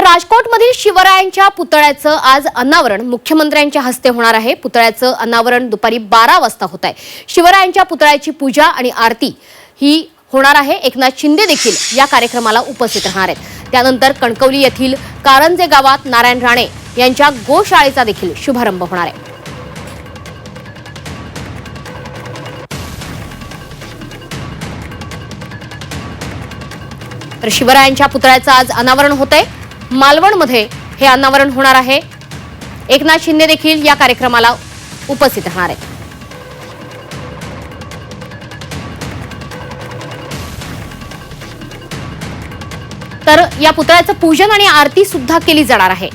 तर राजकोटमधील शिवरायांच्या पुतळ्याचं आज अनावरण मुख्यमंत्र्यांच्या हस्ते होणार आहे. पुतळ्याचं अनावरण दुपारी बारा वाजता होत आहे. शिवरायांच्या पुतळ्याची पूजा आणि आरती ही होणार आहे. एकनाथ शिंदे देखील या कार्यक्रमाला उपस्थित राहणार आहेत. त्यानंतर कणकवली येथील कारंजे गावात नारायण राणे यांच्या गोशाळेचा देखील शुभारंभ होणार आहे. तर शिवरायांच्या पुतळ्याचं आज अनावरण होत आहे. मालवणमध्ये हे अनावरण होणार आहे. एकनाथ शिंदे देखील या कार्यक्रमाला उपस्थित राहणार आहेत. तर या पुतळ्याचं पूजन आणि आरती सुद्धा केली जाणार आहे.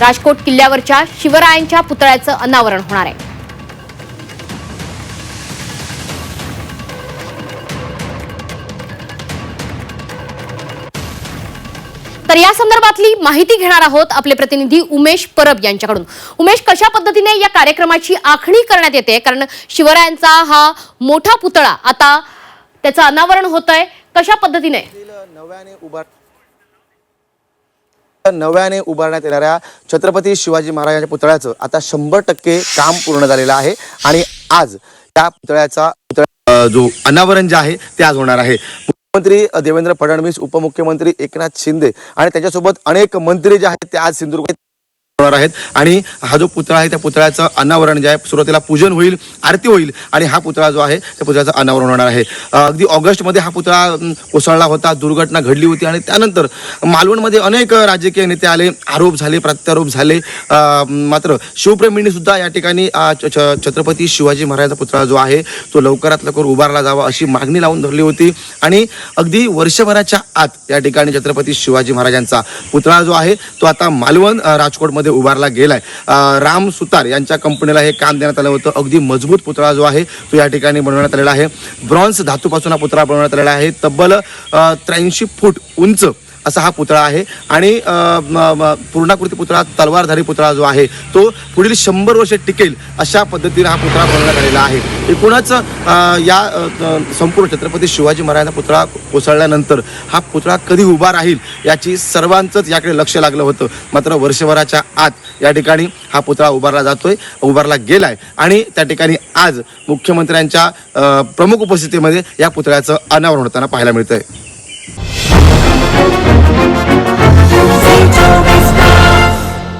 राजकोट किल्ल्यावरच्या शिवरायांच्या पुतळ्याचं अनावरण होणार आहे. तर या संदर्भातली माहिती घेणार आहोत आपले प्रतिनिधी उमेश परब यांच्याकडून. उमेश कशा पद्धतीने या कार्यक्रमाची आखणी करण्यात येते? कारण शिवरायांचा हा मोठा पुतळा आता त्याचं अनावरण होत आहे कशा पद्धतीने? नव्याने उभार नव्याने उभारण्यात येणाऱ्या छत्रपती शिवाजी महाराजांच्या पुतळ्याचं आता शंभर टक्के काम पूर्ण झालेलं आहे. आणि आज त्या पुतळ्याचा जो अनावरण जे आहे ते आज होणार आहे. मुख्यमंत्री देवेंद्र फडणवीस उपमुख्यमंत्री एकनाथ शिंदे आणि त्याच्यासोबत अनेक मंत्री जे आहेत ते आज सिंधुदुर्ग होणार आहेत. आणि हा जो पुतळा आहे त्या पुतळ्याचं अनावरण जे आहे सुरुवातीला पूजन होईल आरती होईल आणि हा पुतळा जो आहे त्या पुतळ्याचं अनावरण होणार आहे. अ, अगदी ऑगस्टमध्ये हा पुतळा अम, कोसळला होता दुर्घटना घडली होती आणि त्यानंतर मालवणमध्ये अनेक राजकीय नेते आले आरोप झाले प्रत्यारोप झाले. अ, मात्र शिवप्रेमींनी सुद्धा या ठिकाणी अ, छ- छ- छत्रपती शिवाजी महाराजांचा पुतळा जो आहे तो लवकरात लवकर उभारला जावा अशी मागणी लावून धरली होती. आणि अगदी वर्षभराच्या आत या ठिकाणी छत्रपती शिवाजी महाराजांचा पुतळा जो आहे तो आता मालवण अ, राजकोटमध्ये उभारला गेलाय. राम सुतार यांच्या कंपनीला हे काम देण्यात आलं होतं. अगदी मजबूत पुतळा जो आहे तो या ठिकाणी बनवण्यात आलेला आहे. ब्रॉन्झ धातूपासून हा पुतळा बनवण्यात आलेला आहे. तब्बल त्र्याऐंशी फूट उंच असा हा पुतळा आहे. आणि पूर्णाकृती पुतळा तलवारधारी पुतळा जो आहे तो पुढील शंभर वर्ष टिकेल अशा पद्धतीने हा पुतळा बनवण्यात आलेला आहे. एकूणच या संपूर्ण छत्रपती शिवाजी महाराजांचा पुतळा कोसळल्यानंतर हा पुतळा कधी उभा राहील याची सर्वांचंच याकडे लक्ष लागलं होतं. मात्र वर्षभराच्या आत या ठिकाणी हा पुतळा उभारला जातोय उभारला गेलाय. आणि त्या ठिकाणी आज मुख्यमंत्र्यांच्या प्रमुख उपस्थितीमध्ये या पुतळ्याचं अनावरण होताना पाहायला मिळतंय.